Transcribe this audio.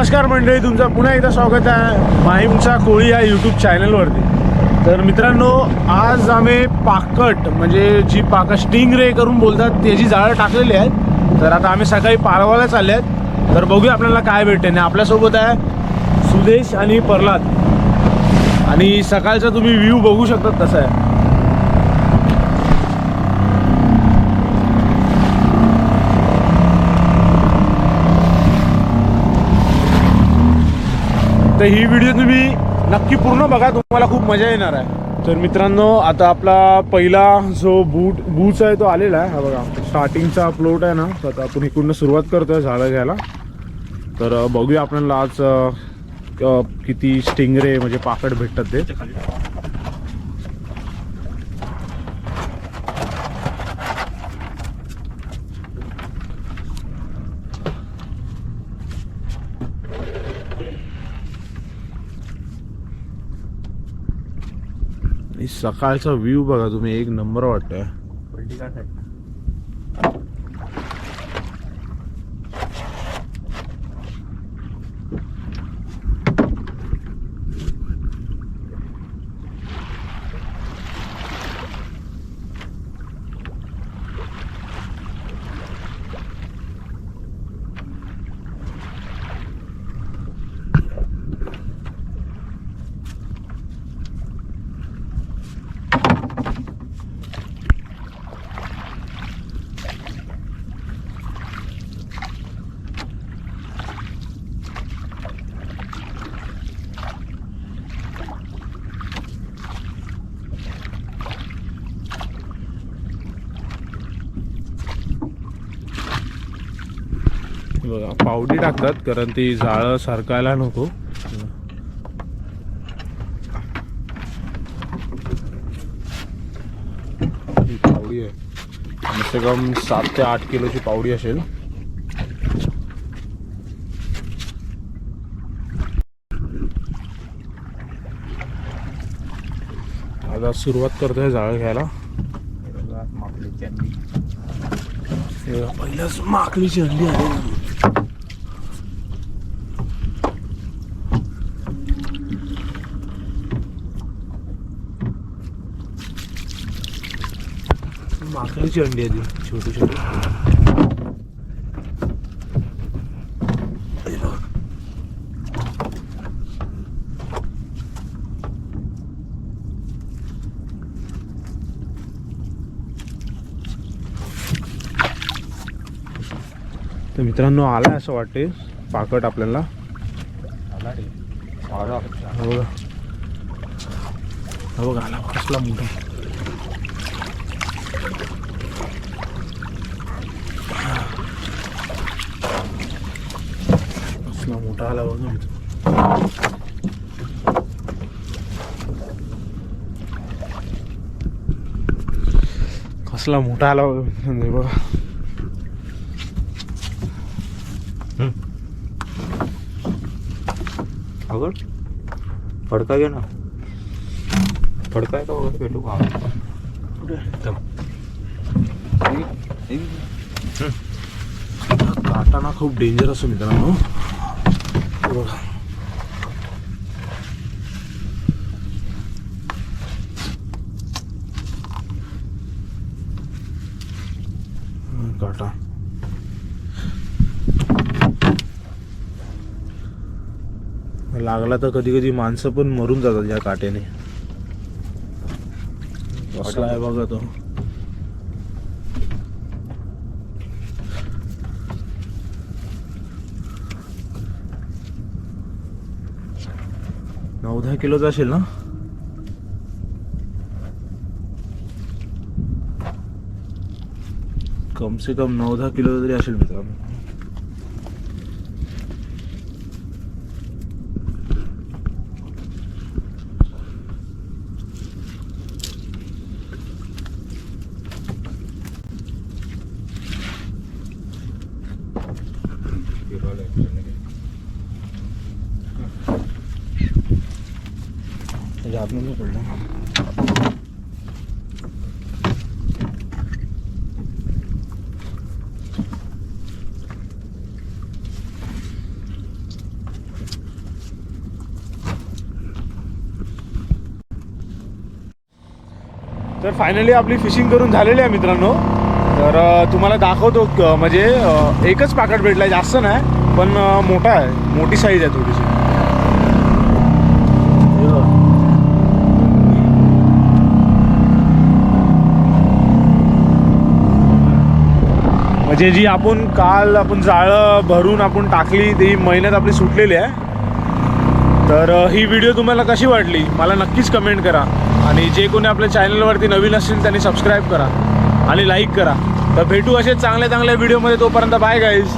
नमस्कार मंडळी तुमचं पुन्हा एकदा स्वागत आहे माहीमचा कोळी या यूट्यूब चॅनलवरती तर मित्रांनो आज आम्ही पाकट म्हणजे जी पाकट स्टिंग रे करून बोलतात त्याची जाळं टाकलेली आहेत. तर आता आम्ही सकाळी पारवायला चालले आहेत तर बघूया आपल्याला काय भेटते. आणि आपल्यासोबत आहे सुदेश आणि प्रल्हाद. आणि सकाळचा तुम्ही व्ह्यू बघू शकतात तसा आहे. तर ही व्हिडिओ तुम्ही नक्की पूर्ण बघा तुम्हाला खूप मजा येणार आहे. तर मित्रांनो आता आपला पहिला जो बूट बूच आहे तो आलेला आहे. हा बघा स्टार्टिंगचा प्लॉट आहे ना तर आता आपण इकडून सुरुवात करतोय झाडं घ्यायला. तर बघूया आपल्याला आज किती स्टिंगरे म्हणजे पाकड भेटतात ते. आणि सकाळचा व्ह्यू बघा तुम्ही एक नंबर वाटतोय. बघा पावडी टाकतात कारण ती जाळं सरकायला नको. ही पावडी आहे. कम से कम सात ते आठ किलोची पावडी असेल. आता सुरुवात करतोय जाळं घ्यायला. बघा, पहिल्याच माकडीची अंडी आहे. माकडीची अंडी आहे ती. छोटी छोटी. तर मित्रांनो आलाय असं वाटते पाकट आपल्याला. हा बघा आला कसला मोठा. कसला मोठा आला बघा मित्र कसला मोठा आला बघा मित्रांनो, अगं फडका घे ना फडका आहे का बघा भेटू का काटाना खूप डेंजर असतो मित्रांनो. बघा. काटा. लागला तर कधी कधी माणसं पण मरून जातात या काट्याने कसला आहे बघा तो. नऊ दहा किलोच असेल ना? कम से कम नऊ दहा किलो तरी असेल मित्रांनो. त्याच्या आतमध्ये पडला तर फायनली आपली फिशिंग करून झालेली आहे मित्रांनो. तर तुम्हाला दाखवतो म्हणजे एकच पाकट भेटलाय आहे जास्त नाही पण मोठा आहे. मोठी साईज आहे थोडीशी. म्हणजे जी आपण काल आपण जाळं भरून आपण टाकली ती मेहनत आपली सुटलेली आहे. तर ही व्हिडिओ तुम्हाला कशी वाटली? मला नक्कीच कमेंट करा. आणि जे कोणी आपल्या चॅनलवरती नवीन असतील त्यांनी सबस्क्राईब करा. आणि लाईक करा. तर भेटू असे चांगल्या चांगल्या व्हिडिओमध्ये तोपर्यंत बाय गाईज